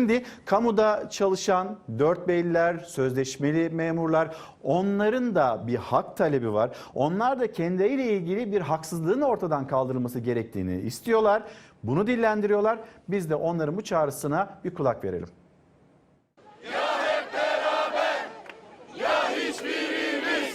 Şimdi kamuda çalışan dört beyliler, sözleşmeli memurlar onların da bir hak talebi var. Onlar da kendileriyle ilgili bir haksızlığın ortadan kaldırılması gerektiğini istiyorlar. Bunu dillendiriyorlar. Biz de onların bu çağrısına bir kulak verelim.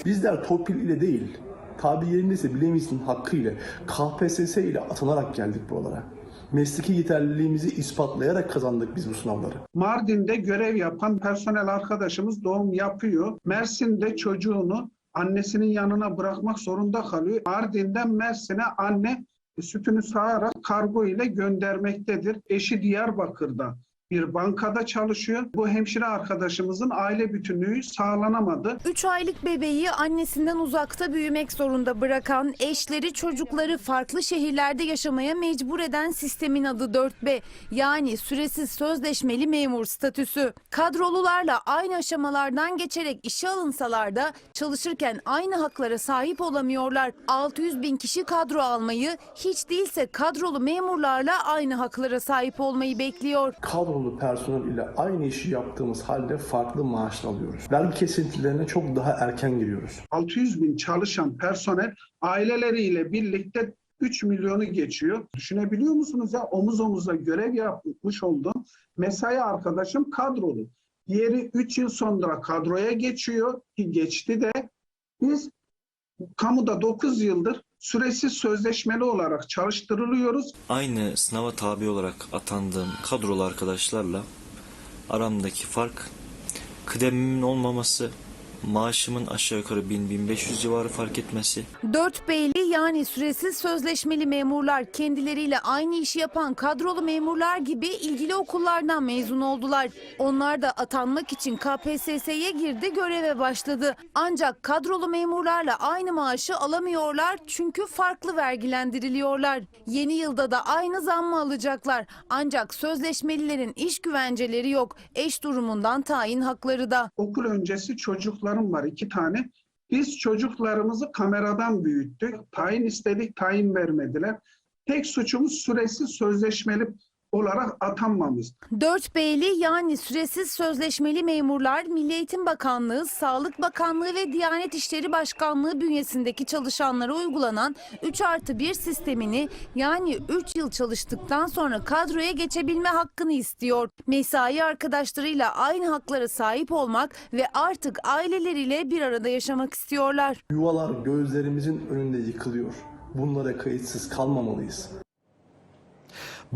Bizler torpil ile değil, tabi yerindeyse bilemizin hakkı ile, KPSS ile atanarak geldik buralara. Mesleki yeterliliğimizi ispatlayarak kazandık biz bu sınavları. Mardin'de görev yapan personel arkadaşımız doğum yapıyor. Mersin'de çocuğunu annesinin yanına bırakmak zorunda kalıyor. Mardin'den Mersin'e anne sütünü sağarak kargo ile göndermektedir. Eşi Diyarbakır'da bir bankada çalışıyor. Bu hemşire arkadaşımızın aile bütünlüğü sağlanamadı. 3 aylık bebeği annesinden uzakta büyümek zorunda bırakan, eşleri çocukları farklı şehirlerde yaşamaya mecbur eden sistemin adı 4B. Yani süresiz sözleşmeli memur statüsü. Kadrolularla aynı aşamalardan geçerek işe alınsalar da çalışırken aynı haklara sahip olamıyorlar. 600 bin kişi kadro almayı, hiç değilse kadrolu memurlarla aynı haklara sahip olmayı bekliyor. Kadrolu personel ile aynı işi yaptığımız halde farklı maaşlar alıyoruz. Vergi kesintilerine çok daha erken giriyoruz. 600 bin çalışan personel aileleriyle birlikte 3 milyonu geçiyor. Düşünebiliyor musunuz ya omuz omuza görev yapmış olduğum mesai arkadaşım kadrolu. Diğeri 3 yıl sonra kadroya geçiyor ki geçti de biz kamuda 9 yıldır süresiz sözleşmeli olarak çalıştırılıyoruz. aynı sınava tabi olarak atandığım kadrolu arkadaşlarla aramdaki fark kıdemimin olmaması, maaşımın aşağı yukarı 1000-1500 civarı fark etmesi, 4 beyli yani süresiz sözleşmeli memurlar kendileriyle aynı işi yapan kadrolu memurlar gibi ilgili okullardan mezun oldular. Onlar da atanmak için KPSS'ye girdi göreve başladı. Ancak kadrolu memurlarla aynı maaşı alamıyorlar çünkü farklı vergilendiriliyorlar. Yeni yılda da aynı zammı alacaklar. Ancak sözleşmelilerin iş güvenceleri yok. Eş durumundan tayin hakları da. Okul öncesi çocuklarım var iki tane. Biz çocuklarımızı kameradan büyüttük. Tayin istedik, tayin vermediler. Tek suçumuz süresiz sözleşmeli olarak atanmamız. 4 beyli yani süresiz sözleşmeli memurlar Milli Eğitim Bakanlığı, Sağlık Bakanlığı ve Diyanet İşleri Başkanlığı bünyesindeki çalışanlara uygulanan 3 artı 1 sistemini yani 3 yıl çalıştıktan sonra kadroya geçebilme hakkını istiyor. Mesai arkadaşlarıyla aynı haklara sahip olmak ve artık aileleriyle bir arada yaşamak istiyorlar. Yuvalar gözlerimizin önünde yıkılıyor. Bunlara kayıtsız kalmamalıyız.